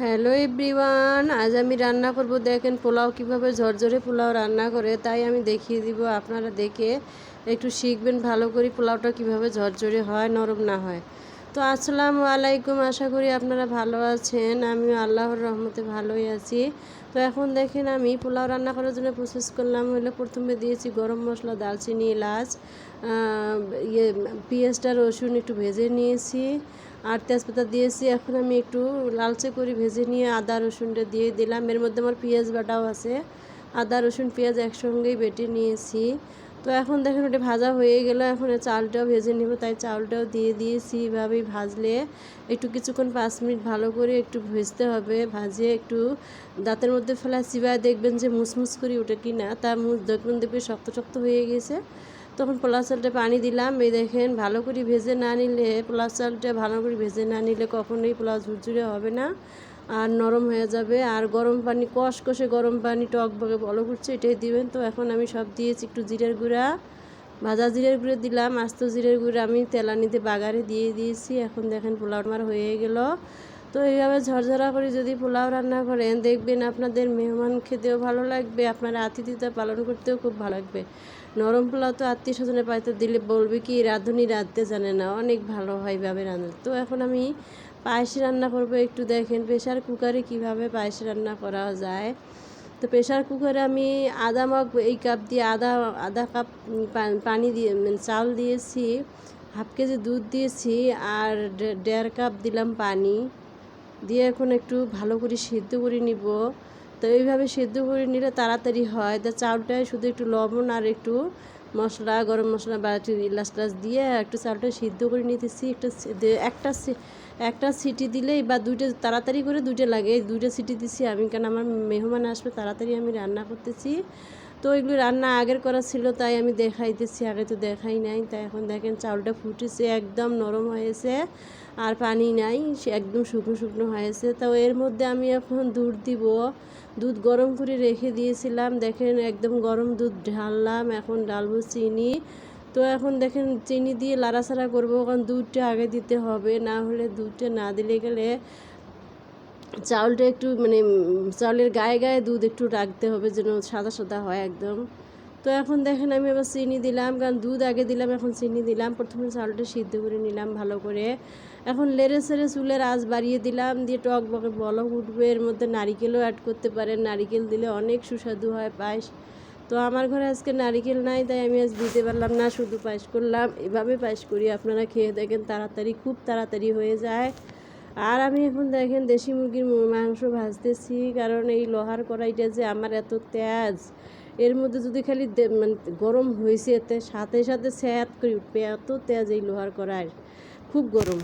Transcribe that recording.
Hello everyone, আজ আমি রান্না করব। দেখেন পোলাও কীভাবে ঝরঝরে পোলাও রান্না করে, তাই আমি দেখিয়ে দিব আপনারা দেখে। একটু শিখবেন ভালো করে পোলাওটা কীভাবে ঝরঝরে হয়, নরম না হয়। তো আসসালামু আলাইকুম, আশা করি আপনারা ভালো আছেন। আমি আল্লাহর রহমতে ভালোই আছি। তো এখন দেখেন আমি পোলাও রান্না করার জন্য প্রসেস করলাম। হলে প্রথমে দিয়েছি গরম মশলা দালচিনি এলাচ ইয়ে পেঁয়াজটা, রসুন একটু ভেজে নিয়েছি। আর তেজপাতা দিয়েছি, এখন আমি একটু লালচে করে ভেজে নিয়ে আদা রসুনটা দিয়ে দিলাম। এর মধ্যে আমার পেঁয়াজ বাটাও আছে। আদা, রসুন, পেঁয়াজ একসঙ্গেই বেটে নিয়েছি। তো এখন দেখেন ওটা ভাজা হয়ে গেল, এখন চালটাও ভেজে নেব। তাই চালটাও দিয়ে দিয়েছি এভাবেই ভাজলে। একটু কিছুক্ষণ পাঁচ মিনিট ভালো করে একটু ভেজতে হবে। ভাজে একটু দাঁতের মধ্যে ফেলা চিবায় দেখবেন যে মুসমুস করে ওঠে কি না তা মুখ দেখবেন দেখবে শক্ত শক্ত হয়ে গেছে। তখন পোলাও চালটা পানি দিলাম। এই দেখেন, ভালো করে ভেজে না নিলে, পোলাও চালটা ভালো করে ভেজে না নিলে কখনোই পোলাও ঝুরঝুরে হবে না আর নরম হয়ে যাবে। আর গরম পানি কষ কষে গরম পানি, টক বগে বলো করছে, এটাই দিবেন। তো এখন আমি সব দিয়েছি একটু জিরের গুঁড়া। ভাজা জিরের গুঁড়ো দিলাম। আস্ত জিরের গুঁড়ো আমি তেলানিতে বাগারে দিয়ে দিয়েছি। এখন দেখেন পোলাও আমার হয়ে গেল। তো এইভাবে ঝরঝরা করে যদি পোলাও রান্না করেন, দেখবেন আপনাদের মেহমান খেতেও ভালো লাগবে, আপনার আতিথ্যতা পালন করতেও খুব ভালো লাগবে। নরম পোলাও তো আত্মীয় স্বজনের পাইতে দিলে বলবে কি, রাঁধুনি, রাঁধতে জানে না, অনেক ভালো হয় এইভাবে রান্না তো এখন আমি পায়েস রান্না করব, একটু দেখেন প্রেশার কুকারে কীভাবে পায়েস রান্না করা যায়। তো প্রেশার কুকারে আমি আদা মগ, এই কাপ দিয়ে আদা আধা কাপ পানি দিয়ে মানে চাল দিয়েছি, হাফ কেজি দুধ দিয়েছি, আর দেড় কাপ দিলাম পানি। দিয়ে এখন একটু ভালো করে সিদ্ধ করে নিব। তো এইভাবে সিদ্ধ করে নিলে তাড়াতাড়ি হয়। তো চাউলটায় শুধু একটু লবণ আর একটু মশলা, গরম মশলা বা একটু ইলাচ টিলাচ দিয়ে একটু চাউলটা সিদ্ধ করে নিতেছি। একটা একটা একটা সিটি দিলেই বা দুইটা তাড়াতাড়ি করে দুইটা লাগে। এই দুইটা সিটি দিছি আমি কারণ আমার মেহমান আসবে তাড়াতাড়ি আমি রান্না করতেছি। তো এগুলো রান্না আগের করা ছিল তাই আমি দেখাইতেছি, আগে তো দেখাই নাই। তাই এখন দেখেন চাউলটা ফুটেছে, একদম নরম হয়েছে। আর পানি নাই, সে একদম শুকনো শুকনো হয়েছে তো এর মধ্যে আমি এখন দুধ দিব। দুধ গরম করে রেখে দিয়েছিলাম। দেখেন একদম গরম দুধ ঢাললাম, এখন ডালবো চিনি। তো এখন দেখেন চিনি দিয়ে লাড়াছাড়া করব, কারণ দুধটা আগে দিতে হবে, না হলে দুধটা না দিলে গেলে চাউলটা একটু মানে চাউলের গায়ে গায়ে দুধ একটু রাখতে হবে যেন সাদা সাদা হয় একদম। তো এখন দেখেন, আমি আবার চিনি দিলাম, কারণ দুধ আগে দিলাম, এখন চিনি দিলাম। প্রথমে চালটা সিদ্ধ করে নিলাম ভালো করে। এখন লেড়ে সেড়ে চুলের আঁচ বাড়িয়ে দিলাম, দিয়ে টক বকে বলক উঠবে। এর মধ্যে নারিকেলও অ্যাড করতে পারেন। নারিকেল দিলে অনেক সুস্বাদু হয় পায়েস। তো আমার ঘরে আজকে নারিকেল নাই, তাই আমি আজ দিতে পারলাম না, শুধু পায়েস করলাম। এভাবে পায়েস করি, আপনারা খেয়ে দেখেন, তাড়াতাড়ি, খুব তাড়াতাড়ি হয়ে যায়। আর আমি এখন দেখেন, দেশি মুরগির মাংস ভাজতেছি, কারণ এই লোহার কড়াইটা যে আমার এত তেজ। এর মধ্যে যদি খালি মানে গরম হয়েছে এতে, সাথে সাথে স্যাত করে উঠবে এত তেজ এই লোহার কড়াই খুব গরম।